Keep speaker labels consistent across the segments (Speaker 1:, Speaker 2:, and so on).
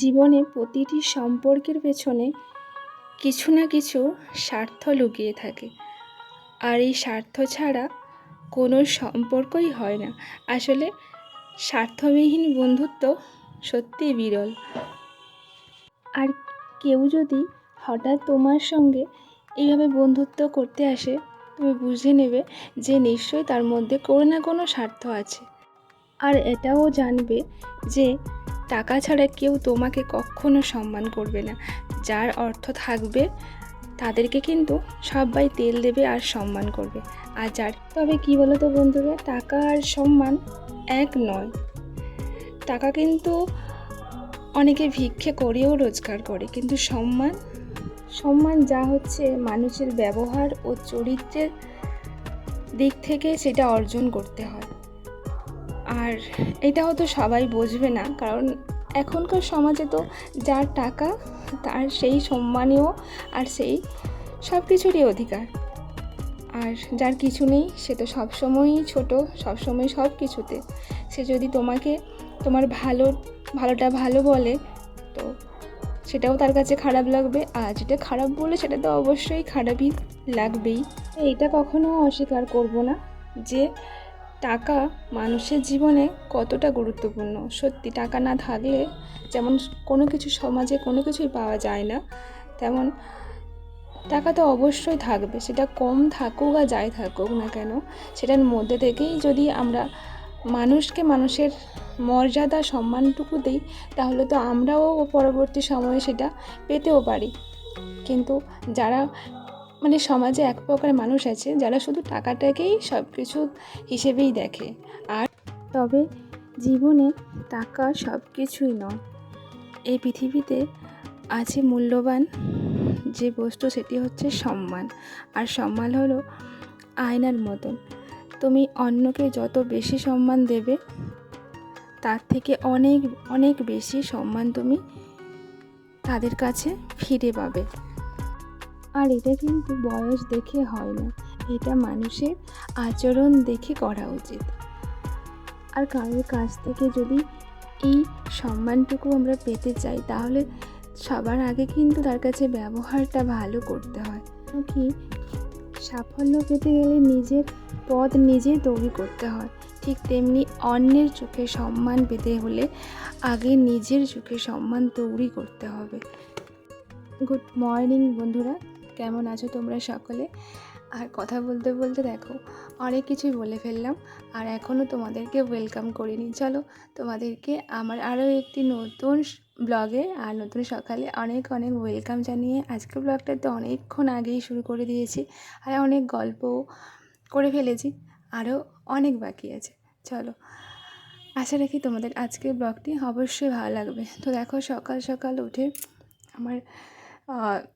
Speaker 1: জীবনে প্রতিটি সম্পর্কের পেছনে কিছু না কিছু স্বার্থ লুকিয়ে থাকে। আর এই স্বার্থ ছাড়া কোনো সম্পর্কই হয় না। আসলে স্বার্থবিহীন বন্ধুত্ব সত্যিই বিরল। আর কেউ যদি হঠাৎ তোমার সঙ্গে এইভাবে বন্ধুত্ব করতে আসে, তুমি বুঝে নেবে যে নিশ্চয়ই তার মধ্যে কোনো না কোনো স্বার্থ আছে। আর এটাও জানবে যে টাকা ছাড়া কেউ তোমাকে কখনো সম্মান করবে না। যার অর্থ থাকবে, তাদেরকে কিন্তু সবাই তেল দেবে আর সম্মান করবে। আর যার, তবে কি বলো তো বন্ধুরা, টাকা আর সম্মান এক নয়। টাকা কিন্তু অনেকে ভিক্ষে করেও রোজগার করে, কিন্তু সম্মান সম্মান যা হচ্ছে মানুষের ব্যবহার ও চরিত্রের দিক থেকে সেটা অর্জন করতে হয়। আর এটা হয়তো সবাই বুঝবে না, কারণ এখনকার সমাজে তো যার টাকা, তার সেই সম্মানীয় আর সেই সব কিছুরই অধিকার। আর যার কিছু নেই, সে তো সবসময়ই ছোট, সবসময় সব কিছুতে সে যদি তোমাকে, তোমার ভালো, ভালোটা ভালো বলে, তো সেটাও তার কাছে খারাপ লাগবে। আর যেটা খারাপ বলে, সেটা তো অবশ্যই খারাপই লাগবেই। এইটা কখনো অস্বীকার করব না যে টাকা মানুষের জীবনে কতটা গুরুত্বপূর্ণ? সত্যি টাকা না থাকলে যেমন কোনো কিছু সমাজে কোনো কিছুই পাওয়া যায় না, তেমন টাকা তো অবশ্যই থাকবে। সেটা কম থাকুক আর যাই থাকুক না কেন, সেটার মধ্যে থেকেই যদি আমরা মানুষকে মানুষের মর্যাদা, সম্মানটুকু দিই, তাহলে তো আমরাও পরবর্তী সময়ে সেটা পেতেও পারি। কিন্তু যারা মানে সমাজে এক প্রকার মানুষ আছে যারা শুধু টাকাটাকেই সব কিছু হিসেবেই দেখে। আর তবে জীবনে টাকা সব কিছুই নয়। এই পৃথিবীতে আছে মূল্যবান যে বস্তু, সেটি হচ্ছে সম্মান। আর সম্মান হলো আয়নার মতন। তুমি অন্যকে যত বেশি সম্মান দেবে, তার থেকে অনেক অনেক বেশি সম্মান তুমি তাদের কাছে ফিরে পাবে। আর এটা কিন্তু বয়স দেখে হয় না। এটা মানুষের আচরণ দেখে করা উচিত। আর কারোর কাছ থেকে যদি এই সম্মানটুকু আমরা পেতে চাই, তাহলে সবার আগে কিন্তু তার কাছে ব্যবহারটা ভালো করতে হয়। কি সাফল্য পেতে গেলে নিজের পদ নিজেই তৈরি করতে হয়। ঠিক তেমনি অন্যের চোখে সম্মান পেতে হলে আগে নিজের চোখে সম্মান তৈরি করতে হবে। গুড মর্নিং বন্ধুরা। কেমন আছো তোমরা সকলে? আর কথা বলতে বলতে দেখো, অনেক কিছুই বলে ফেললাম, আর এখনও তোমাদেরকে ওয়েলকাম করিনি। চলো তোমাদেরকে আমার আরও একটি নতুন ব্লগে আর নতুন সকালে অনেক অনেক ওয়েলকাম জানিয়ে আজকের ব্লগটা তো অনেকক্ষণ আগেই শুরু করে দিয়েছি, আর অনেক গল্প করে ফেলেছি, আরও অনেক বাকি আছে। চলো, আশা রাখি তোমাদের আজকের ব্লগটি অবশ্যই ভালো লাগবে। তো দেখো সকাল সকাল উঠে আমার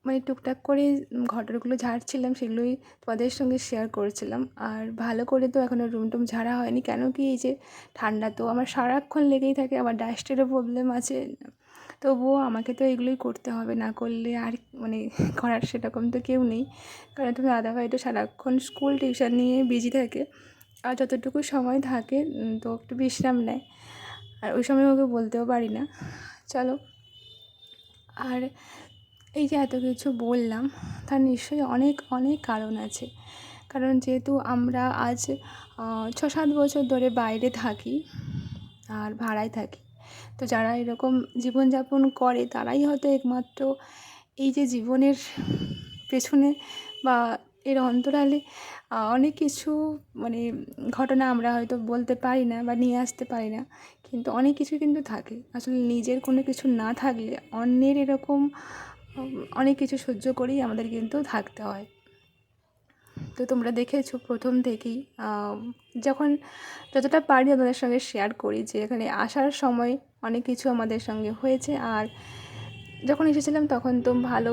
Speaker 1: মানে টুকটাক করে ঘটনাগুলো ঝাড়ছিলাম, সেগুলোই তোমাদের সঙ্গে শেয়ার করেছিলাম। আর ভালো করে তো এখনও রুম টুম ঝাড়া হয়নি। কেন কি এই যে ঠান্ডা তো আমার সারাক্ষণ লেগেই থাকে আবার ডাস্টেরও প্রবলেম আছে। তবুও আমাকে তো এগুলোই করতে হবে, না করলে আর মানে করার সেরকম তো কেউ নেই। কারণ তুমি দাদা ভাই তো সারাক্ষণ স্কুল টিউশন নিয়ে বিজি থাকে। আর যতটুকু সময় থাকে তো একটু বিশ্রাম নেয়। আর ওই সময় ওকে বলতেও পারি না। চলো। আর এই যে এত কিছু বললাম, তার নিশ্চয়ই অনেক অনেক কারণ আছে। কারণ যেহেতু আমরা আজ ছ সাত বছর ধরে বাইরে থাকি আর ভাড়ায় থাকি, তো যারা এরকম জীবনযাপন করে, তারাই হয়তো একমাত্র এই যে জীবনের পেছনে বা এর অন্তরালে অনেক কিছু মানে ঘটনা আমরা হয়তো বলতে পারি না বা নিয়ে আসতে পারি না, কিন্তু অনেক কিছু কিন্তু থাকে। আসলে নিজের কোনো কিছু না থাকলে অন্যের এরকম অনেক কিছু সহ্য করেই আমাদের কিন্তু থাকতে হয়। তো তোমরা দেখেছ প্রথম থেকেই যখন যতটা পারি আমাদের সঙ্গে শেয়ার করি যে এখানে আসার সময় অনেক কিছু আমাদের সঙ্গে হয়েছে আর যখন এসেছিলাম তখন তো ভালো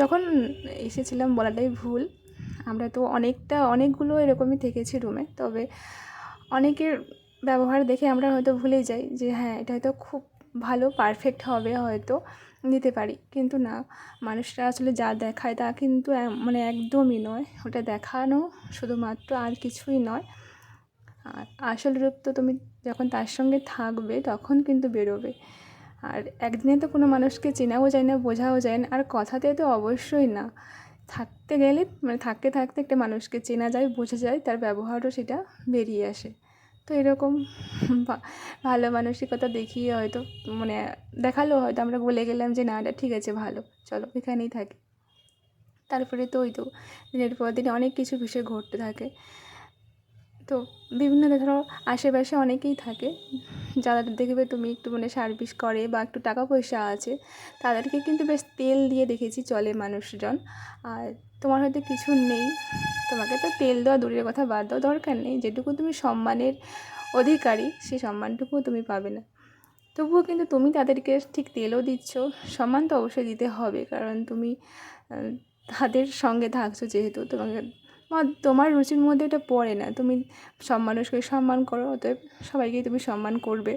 Speaker 1: যখন এসেছিলাম বলাটাই ভুল, আমরা তো অনেকটা, অনেকগুলো এরকমই থেকেছি রুমে তবে অনেকের ব্যবহার দেখে আমরা হয়তো ভুলে যাই যে হ্যাঁ এটা হয়তো খুব ভালো পারফেক্ট হবে হয়তো। দিতে পারি। কিন্তু না, মানুষরা আসলে যা দেখায় তা কিন্তু মানে একদমই নয়। ওটা দেখানো শুধুমাত্র আর কিছুই নয়। আর আসল রূপ তো তুমি যখন তার সঙ্গে থাকবে, তখন কিন্তু বেরোবে। আর একদিনে তো কোনো মানুষকে চেনাও যায় না, বোঝাও যায় না। আর কথাতে তো অবশ্যই না। থাকতে গেলে মানে থাকতে থাকতে একটা মানুষকে চেনা যায়, বোঝা যায়, তার ব্যবহারও সেটা বেরিয়ে আসে। তো এরকম ভালো মানসিকতা দেখিয়ে হয়তো মানে দেখাল হয়তো আমরা বলে গেলাম যে না, এটা ঠিক আছে, ভালো। চলো, এখানেই থাকি। তারপরে তো ওই তো দিনের পর দিন অনেক কিছু বিষয় ঘটতে থাকে। তো বিভিন্ন ধরো আশেপাশে অনেকেই থাকে। যারা দেখবে তুমি একটু মানে সার্ভিস করে বা একটু টাকা পয়সা আছে, তাদেরকে কিন্তু বেশ তেল দিয়ে দেখেছি চলে মানুষজন। আর তোমার হয়তো কিছু নেই। তোমাকে তো তেল দেওয়া দূরের কথা বাদ দেওয়া দরকার নেই। যেটুকু তুমি সম্মানের অধিকারী, সেই সম্মানটুকুও তুমি পাবে না। তবুও কিন্তু তুমি তাদেরকে ঠিক তেলও দিচ্ছ, সম্মান তো অবশ্যই দিতে হবে, কারণ তুমি তাদের সঙ্গে থাকছো যেহেতু। তোমাকে, তোমার রুচির মধ্যে এটা পড়ে না। তুমি সব মানুষকে সম্মান করো, অতএব সবাইকেই তুমি সম্মান করবে।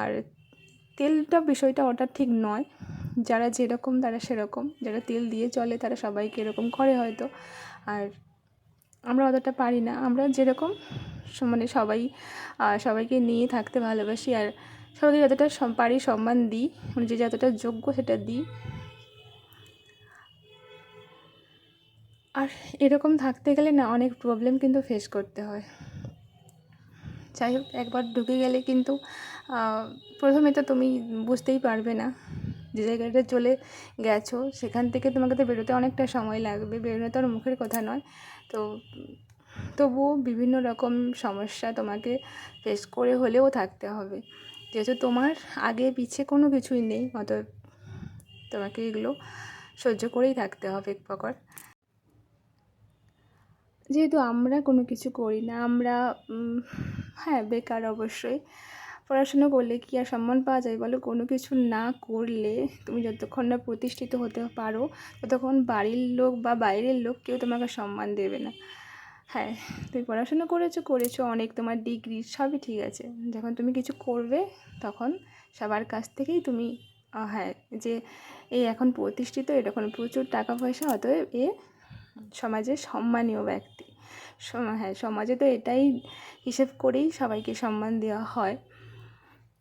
Speaker 1: আর তেলটা, বিষয়টা ওটা ঠিক নয়। যারা যেরকম, তারা সেরকম। যারা তেল দিয়ে চলে, তারা সবাইকে এরকম করে হয়তো। আর আমরা অতটা পারি না। আমরা যেরকম মানে সবাই সবাইকে নিয়ে থাকতে ভালোবাসি আর সবাইকে যতটা পারি সম্মান দিই মানে যে যতটা যোগ্য সেটা দিই। আর এরকম থাকতে গেলে না অনেক প্রবলেম কিন্তু ফেস করতে হয়। যাই হোক, একবার ঢুকে গেলে কিন্তু প্রথমে তো তুমি বুঝতেই পারবে না। যে জায়গাটা চলে গেছো, সেখান থেকে তোমাকে তো বেরোতে অনেকটা সময় লাগবে। বেরোনো তো আর মুখের কথা নয়। তো তবুও বিভিন্ন রকম সমস্যা তোমাকে ফেস করে হলেও থাকতে হবে। যেহেতু তোমার আগে পিছে কোনো কিছুই নেই, অতএব তোমাকে এগুলো সহ্য করেই থাকতে হবে এক প্রকার। যেহেতু আমরা কোনো কিছু করি না, আমরা হ্যাঁ বেকার অবশ্যই। পড়াশুনো করলে কি আর সম্মান পাওয়া যায়? বলো, কোনো কিছু না করলে তুমি যতক্ষণ না প্রতিষ্ঠিত হতে পারো, ততক্ষণ বাড়ির লোক বা বাইরের লোক কেউ তোমাকে সম্মান দেবে না। হ্যাঁ তুমি পড়াশুনো করেছ করেছ অনেক, তোমার ডিগ্রি সবই ঠিক আছে। যখন তুমি কিছু করবে, তখন সবার কাছ থেকেই তুমি হ্যাঁ যে এই এখন প্রতিষ্ঠিত এরকম প্রচুর টাকা পয়সা, অতএব এ সমাজে সম্মানীয় ব্যক্তি। হ্যাঁ সমাজে তো এটাই হিসেব করেই সবাইকে সম্মান দেওয়া হয়।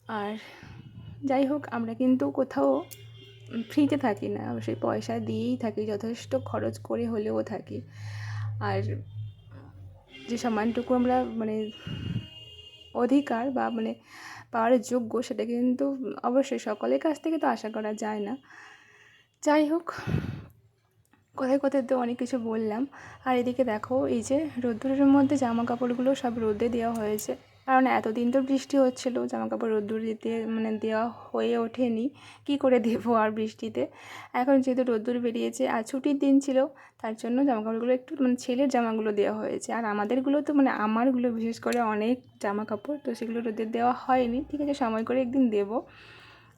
Speaker 1: আর যাই হোক, আমরা কিন্তু কোথাও ফ্রিতে থাকি না। সেই পয়সা দিয়েই থাকি, যথেষ্ট খরচ করে হলেও থাকি। আর যে সম্মানটুকু আমরা মানে অধিকার বা মানে পাওয়ার যোগ্য, সেটা কিন্তু অবশ্যই সকলের কাছ থেকে তো আশা করা যায় না। যাই হোক, কোথায় কোথায় তো অনেক কিছু বললাম। আর এদিকে দেখো, এই যে রোদ্দুরের মধ্যে জামা কাপড়গুলো সব রোদে দেওয়া হয়েছে। কারণ এতদিন তো বৃষ্টি হচ্ছিল জামা কাপড় রোদ্দুর দিতে মানে দেওয়া হয়ে ওঠেনি, কি করে দেবো আর বৃষ্টিতে? এখন যেহেতু রোদ্দুর বেরিয়েছে, আর ছুটির দিন ছিল, তার জন্য জামা কাপড়গুলো একটু মানে ছেলের জামাগুলো দেওয়া হয়েছে। আর আমাদেরগুলো তো মানে আমারগুলো বিশেষ করে অনেক জামা কাপড় তো সেগুলো রোদে দেওয়া হয়নি, ঠিক আছে, সময় করে একদিন দেবো।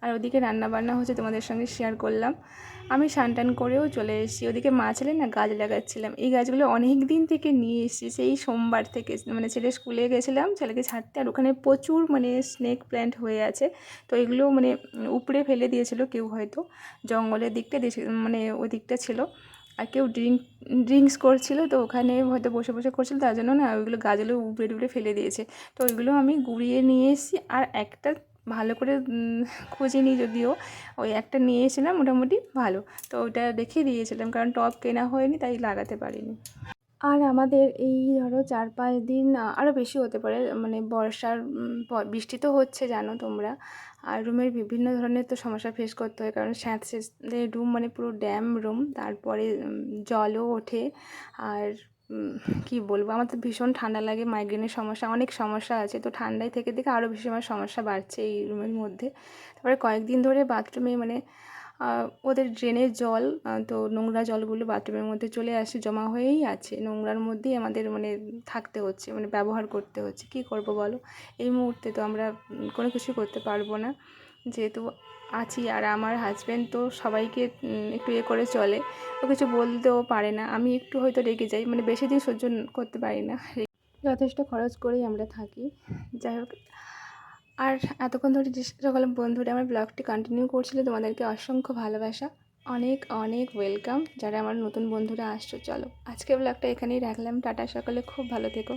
Speaker 1: আর ওদিকে রান্না বান্না হচ্ছে তোমাদের সঙ্গে শেয়ার করলাম। আমি টান করেও চলে এসেছি। ওদিকে মা ছেলে না গাছ লাগাচ্ছিলাম। এই গাছগুলো অনেক দিন থেকে নিয়ে এসেছি। সেই সোমবার থেকে মানে ছেলে স্কুলে গেছিলাম, ছেলেকে ছাড়তে। আর ওখানে প্রচুর মানে স্নেক প্ল্যান্ট হয়ে আছে। তো এগুলো মানে উপড়ে ফেলে দিয়েছিল কেউ হয়তো। জঙ্গলের দিকটা মানে ওই দিকটা ছিল। আর কেউ ড্রিঙ্ক ড্রিঙ্কস করছিল। তো ওখানে হয়তো বসে বসে করছিল। তার জন্য না ওইগুলো গাছগুলো উপড়ে টুপড়ে ফেলে দিয়েছে। তো ওইগুলো আমি গুঁড়িয়ে নিয়ে এসেছি। আর একটা ভালো করে খুঁজিনি যদিও। ওই একটা নিয়ে এসেছিলাম মোটামুটি ভালো। তো ওটা রেখে দিয়েছিলাম, কারণ টব কেনা হয়নি, তাই লাগাতে পারিনি। আর আমাদের এই ধরো চার পাঁচ দিন আরও বেশি হতে পারে মানে বর্ষার বৃষ্টি তো হচ্ছে, জানো তোমরা। আর রুমের বিভিন্ন ধরনের তো সমস্যা ফেস করতে হয়, কারণ স্যাঁতসেঁতে রুম মানে পুরো ড্যাম রুম তারপরে জলও ওঠে। আর কি বলব? আমার তো ভীষণ ঠান্ডা লাগে মাইগ্রেনের সমস্যা, অনেক সমস্যা আছে। তো ঠান্ডায় থেকে থেকে আরও বেশি আমার সমস্যা বাড়ছে এই রুমের মধ্যে। তারপরে কয়েকদিন ধরে বাথরুমে মানে ওদের ড্রেনের জল তো নোংরা জলগুলো বাথরুমের মধ্যে চলে আসে, জমা হয়েই আছে। নোংরার মধ্যেই আমাদের মানে থাকতে হচ্ছে মানে ব্যবহার করতে হচ্ছে। কী করব বলো? এই মুহূর্তে তো আমরা কোনো কিছু করতে পারব না। যেহেতু আছি আর আমার হাজব্যান্ড তো সবাইকে একটু ইয়ে করে চলে। ও কিছু বলতেও পারে না। আমি একটু হয়তো রেগে যাই। মানে বেশি দিন সহ্য করতে পারি না। যথেষ্ট খরচ করেই আমরা থাকি। যাই হোক। আর এতক্ষণ ধরে যে সকল বন্ধুরা আমার ব্লগটি কন্টিনিউ করছিল, তোমাদেরকে অসংখ্য ভালোবাসা। অনেক অনেক ওয়েলকাম যারা আমার নতুন বন্ধুরা আসছো, চলো। আজকে ব্লগটা এখানেই রাখলাম। টাটা সকলে। খুব ভালো থেকো।